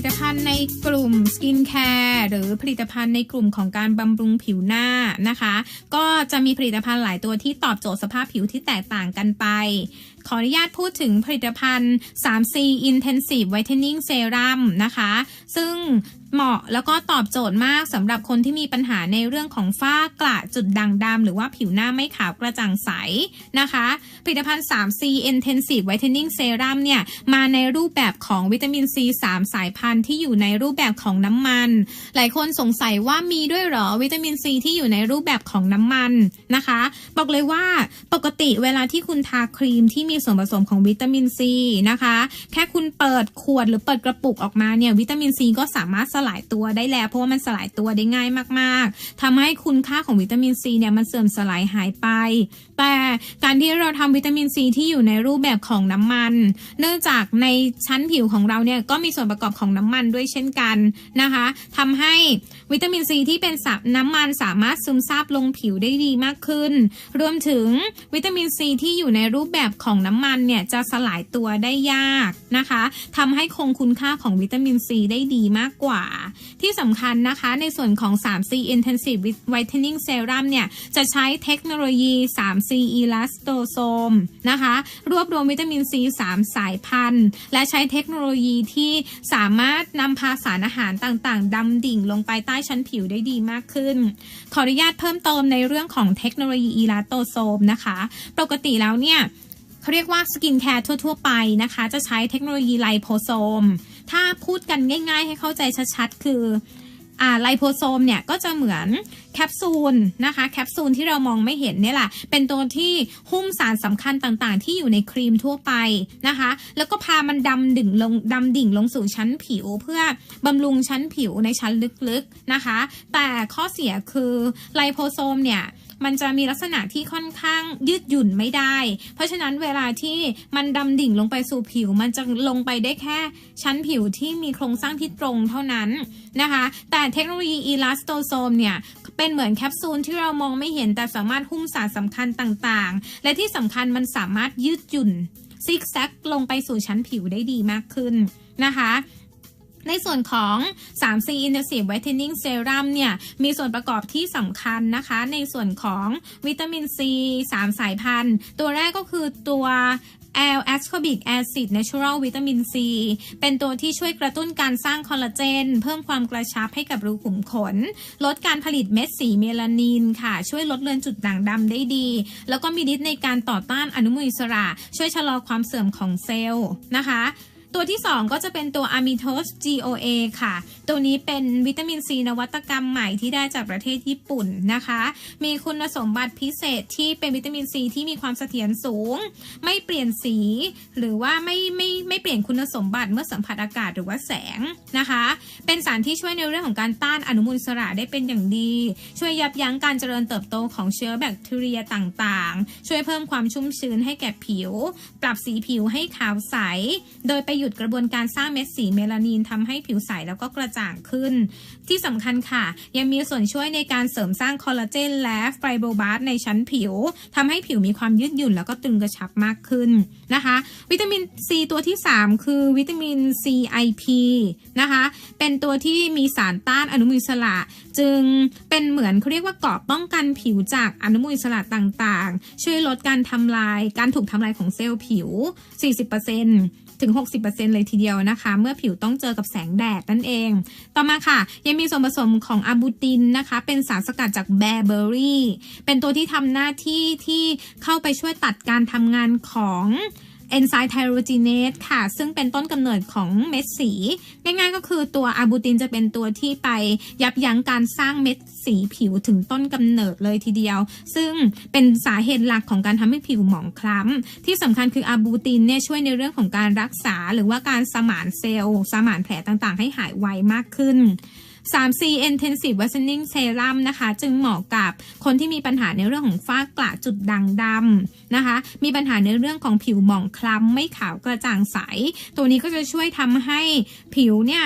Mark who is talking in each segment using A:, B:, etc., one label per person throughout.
A: ลิตภัณฑ์ในกลุ่มสกินแคร์หรือผลิตภัณฑ์ในกลุ่มของการบำรุงผิวหน้านะคะ ก็จะมีผลิตภัณฑ์หลายตัวที่ตอบโจทย์สภาพผิวที่แตกต่างกันไป ขออนุญาตพูดถึงผลิตภัณฑ์ 3C Intensive Whitening Serum นะคะ ซึ่ง เหมาะแล้วก็ตอบโจทย์มากสำหรับคนที่มีปัญหาในเรื่องของฝ้ากระจุดด่างดำหรือว่าผิวหน้าไม่ขาวกระจ่างใสนะคะ ผลิตภัณฑ์ 3C Intensive Whitening Serum เนี่ย มาในรูปแบบของวิตามิน C 3 สายพันธุ์ที่อยู่ในรูปแบบของน้ำมัน หลายคนสงสัยว่ามีด้วยเหรอวิตามิน C ที่อยู่ในรูปแบบของน้ำมันนะคะ บอกเลยว่าปกติเวลาที่คุณทาครีมที่มีส่วนผสมของวิตามิน C นะคะ แค่คุณเปิดขวดหรือเปิดกระปุกออกมาเนี่ยวิตามิน C ก็สามารถลายตัวได้แล้ว เพราะว่ามันสลายตัวได้ง่ายมากๆทำให้คุณค่าของวิตามิน C เนี่ยมันเสื่อมสลายหายไป แต่การที่เราทำวิตามิน C ที่อยู่ในรูปแบบของน้ำมัน เนื่องจากในชั้นผิวของเราเนี่ยก็มีส่วนประกอบของน้ำมันด้วยเช่นกันนะคะทำให้วิตามิน C ที่เป็นสับน้ำมันสามารถซึมซาบลงผิวได้ดีมากขึ้น รวมถึงวิตามิน C ที่อยู่ในรูปแบบของน้ำมันเนี่ยจะสลายตัวได้ยากนะคะทำให้คงคุณค่าของวิตามิน C ได้ดีมากกว่าที่สำคัญนะคะในส่วนของ 3C Intensive Whitening Serum เนี่ย จะใช้เทคโนโลยี 3C Elastosome นะคะ รวบรวมวิตามิน C 3 สายพันธุ์ และใช้เทคโนโลยีที่สามารถนำพาสารอาหารต่างๆดำดิ่งลงไปใต้ชั้นผิวได้ดีมากขึ้น ขออนุญาตเพิ่มเติมในเรื่องของเทคโนโลยี Elastosome นะคะ ปกติแล้วเนี่ยเขาเรียกว่าสกินแคร์ทั่ว ๆ ไปนะคะ จะใช้เทคโนโลยีไลโพโซม ถ้าพูดกันง่าย ๆ ให้เข้าใจชัดๆ คืออไลโพโซมเนี่ยก็จะเหมือนแคปซูลนะคะแคปซูลที่เรามองไม่เห็นเนี่ยแหละ เป็นตัวที่หุ้มสารสำคัญต่างๆ ที่อยู่ในครีมทั่วไปนะคะ แล้วก็พามันดำดิ่งลงดำดิ่งลงสู่ชั้นผิวเพื่อบำรุงชั้นผิวในชั้นลึกๆนะคะ แต่ข้อเสียคือไลโพโซมเนี่ย มันจะมีลักษณะที่ค่อนข้างยืดหยุ่นไม่ได้ เพราะฉะนั้นเวลาที่มันดำดิ่งลงไปสู่ผิว มันจะลงไปได้แค่ชั้นผิวที่มีโครงสร้างที่ตรงเท่านั้นนะคะ แต่เทคโนโลยีอีลาสโตโซมเนี่ยเป็นเหมือนแคปซูลที่เรามองไม่เห็นแต่สามารถหุ้มสารสำคัญต่างๆ และที่สำคัญมันสามารถยืดหยุ่นซิกแซกลงไปสู่ชั้นผิวได้ดีมากขึ้นนะคะ ในส่วนของ 3C Intensive Whitening Serum เนี่ยมีส่วนประกอบที่สำคัญนะคะ ในส่วนของวิตามิน C 3 สายพันธุ์ ตัวแรกก็คือตัว L ascorbic acid natural vitamin C เป็นตัวที่ช่วยกระตุ้นการสร้างคอลลาเจน เพิ่มความกระชับให้กับรูขุมขน ลดการผลิตเม็ดสีเมลานินค่ะ ช่วยลดเลือนจุดด่างดำได้ดี แล้วก็มีฤทธิ์ในการต่อต้านอนุมูลอิสระ ช่วยชะลอความเสื่อมของเซลล์นะคะ ตัวที่ 2 ก็จะเป็นตัวอะมิโทส GOA ค่ะ ตัวนี้เป็นวิตามินซีนวัตกรรมใหม่ที่ได้จากประเทศญี่ปุ่นนะคะ มีคุณสมบัติพิเศษที่เป็นวิตามินซีที่มีความเสถียรสูง ไม่เปลี่ยนสี หรือว่าไม่ไม่ไม่เปลี่ยนคุณสมบัติเมื่อสัมผัสอากาศหรือว่าแสงนะคะ เป็นสารที่ช่วยในเรื่องของการต้านอนุมูลอิสระได้เป็นอย่างดี ช่วยยับยั้งการเจริญเติบโตของเชื้อแบคทีเรียต่างๆ ช่วยเพิ่มความชุ่มชื้นให้แก่ผิว ปรับสีผิวให้ขาวใส โดยไปหยุดกระบวนการสร้างเม็ดสีเมลานินทำให้ผิวใสแล้วก็กระจ่างขึ้น ที่สำคัญค่ะ ยังมีส่วนช่วยในการเสริมสร้างคอลลาเจนและไฟโบบาสในชั้นผิวทำให้ผิวมีความยืดหยุ่นแล้วก็ตึงกระชับมากขึ้นนะคะ วิตามินซีตัวที่ 3 คือวิตามิน CIP นะคะเป็นตัวที่มีสารต้านอนุมูลอิสระ จึงเป็นเหมือนเขาเรียกว่าเกราะป้องกันผิวจากอนุมูลอิสระต่างๆ ช่วยลดการทำลายการถูกทำลายของเซลล์ผิว 40% ถึง 60%เลยทีเดียวนะคะ เมื่อผิวต้องเจอกับแสงแดดนั่นเอง ต่อมาค่ะ ยังมีส่วนผสมของอะบูตินนะคะ เป็นสารสกัดจากแบร์เบอรี่ เป็นตัวที่ทำหน้าที่ที่เข้าไปช่วยตัดการทำงานของ เอนไซม์ไทโรจีเนสค่ะ ซึ่งเป็นต้นกำเนิดของเม็ดสี ง่ายๆก็คือตัวอะบูตินจะเป็นตัวที่ไปยับยั้งการสร้างเม็ดสีผิวถึงต้นกำเนิดเลยทีเดียว ซึ่งเป็นสาเหตุหลักของการทำให้ผิวหมองคล้ำ ที่สำคัญคืออะบูตินเนี่ยช่วยในเรื่องของการรักษา หรือว่าการสมานเซลล์ สมานแผลต่างๆ ให้หายไวมากขึ้น 3C Intensive Whitening Serum นะคะ จึงเหมาะกับคนที่มีปัญหาในเรื่องของฝ้ากระจุดด่างดำนะคะ มีปัญหาในเรื่องของผิวหมองคล้ำไม่ขาวกระจ่างใส ตัวนี้ก็จะช่วยทำให้ผิวเนี่ย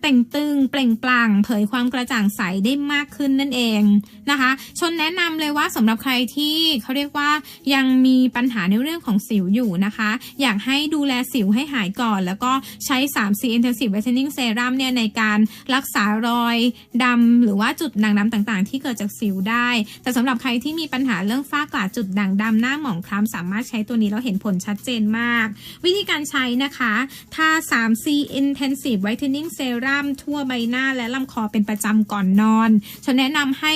A: แต่งตึงเปล่งปลั่งเผยความกระจ่างใสได้มากขึ้นนั่นเองนะคะ ชนแนะนำเลยว่าสำหรับใครที่เขาเรียกว่ายังมีปัญหาในเรื่องของสิวอยู่นะคะ อยากให้ดูแลสิวให้หายก่อน แล้วก็ใช้ 3C Intensive Whitening Serum เนี่ยในการรักษารอยดำหรือว่าจุดด่างดำต่างๆ ที่เกิดจากสิวได้ แต่สำหรับใครที่มีปัญหาเรื่องฝ้ากระจุดด่างดำหน้าหมองคล้ำสามารถใช้ตัวนี้แล้วเห็นผลชัดเจนมาก วิธีการใช้นะคะทา 3C Intensive Whitening Serum ทั่วใบหน้าและลำคอเป็นประจำก่อนนอน ฉันแนะนำให้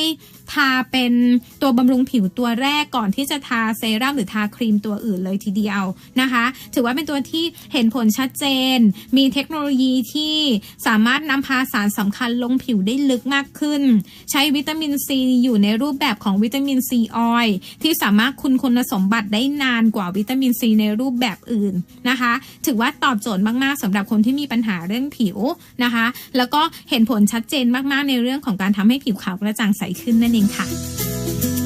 A: ทาเป็นตัวบำรุงผิวตัวแรกก่อนที่จะทาเซรั่มหรือทาครีมตัวอื่นเลยทีเดียวนะคะ ถือว่าเป็นตัวที่เห็นผลชัดเจน มีเทคโนโลยีที่สามารถนำพาสารสำคัญลงผิวได้ลึกมากขึ้น ใช้วิตามินซีอยู่ในรูปแบบของวิตามินซีออยล์ที่สามารถคุณคุณสมบัติได้นานกว่าวิตามินซีในรูปแบบอื่นนะคะ ถือว่าตอบโจทย์มากๆสำหรับคนที่มีปัญหาเรื่องผิวนะคะ แล้วก็เห็นผลชัดเจนมากๆในเรื่องของการทำให้ผิวขาวกระจ่างใสขึ้นนั่นเองค่ะ